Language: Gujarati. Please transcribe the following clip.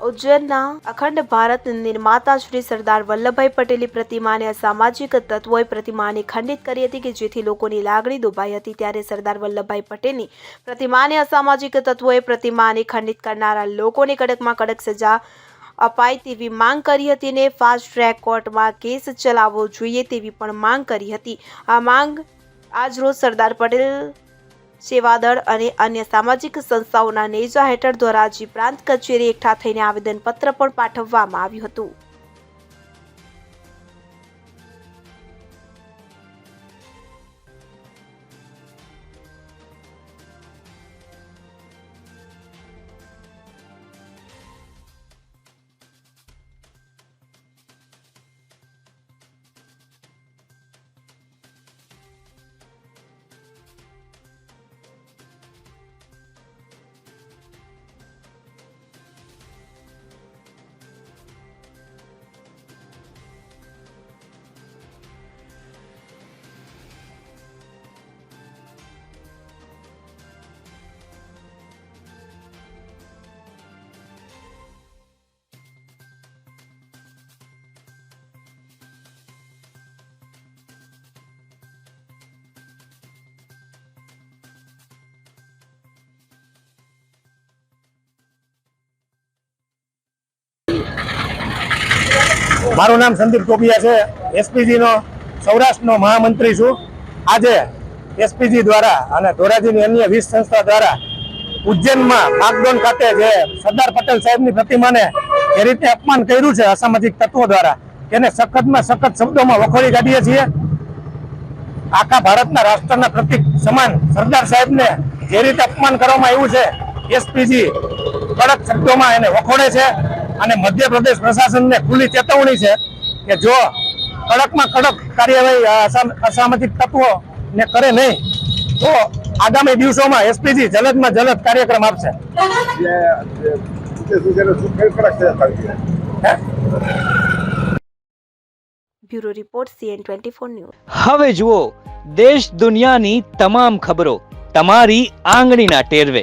ઉજ્જૈનના અખંડ ભારત નિર્માતા શ્રી સરદાર વલ્લભભાઈ પટેલની પ્રતિમાને અસામાજિક તત્વોએ પ્રતિમાને ખંડિત કરી હતી કે જેથી લોકોની લાગણી દુભાઈ હતી. ત્યારે સરદાર વલ્લભભાઈ પટેલની પ્રતિમાને અસામાજિક તત્વોએ પ્રતિમાને ખંડિત કરનારા લોકોને કડકમાં કડક સજા અપાય તેવી માંગ કરી હતી અને ફાસ્ટ ટ્રેક કોર્ટમાં કેસ ચલાવવો જોઈએ તેવી પણ માંગ કરી હતી. આ માંગ આજરોજ સરદાર પટેલ સેવાદળ અને અન્ય સામાજિક સંસ્થાઓના નેજા હેઠળ ધોરાજી પ્રાંત કચેરી એકઠા થઈને આવેદનપત્ર પણ પાઠવવામાં આવ્યું હતું. મારું નામ સંદીપ ટોપિયા છે. એસપીજીનો સૌરાષ્ટ્રનો મહામંત્રી છું. આજે એસપીજી દ્વારા અને ધોરાજીની અન્ય વીસ સંસ્થા દ્વારા ઉજ્જૈનમાં બાગડોન ખાતે જે સરદાર પટેલ સાહેબની પ્રતિમાને જે રીતે અપમાન કર્યું છે અસામાજિક તત્વો દ્વારા, તેને સખતમાં સખત શબ્દોમાં વખોડી કાઢીએ છીએ. આખા ભારતના રાષ્ટ્રના પ્રતિક સમાન સરદાર સાહેબને જે રીતે અપમાન કરવામાં આવ્યું છે એસપીજી કડક શબ્દોમાં એને વખોડે છે. અને મધ્યપ્રદેશ પ્રશાસનને ખુલ્લી ચેતવણી છે કે જો કડકમાં કડક કાર્યવાહી અસામાજિક તત્વો ને કરે નહીં તો આગામી દિવસોમાં એસપીજી જલદમાં જલદ કાર્યક્રમ આપશે. હે? Bureau report CN twenty four news. હવે જુઓ દેશ દુનિયાની તમામ ખબરો તમારી આંગળીના ટેરવે.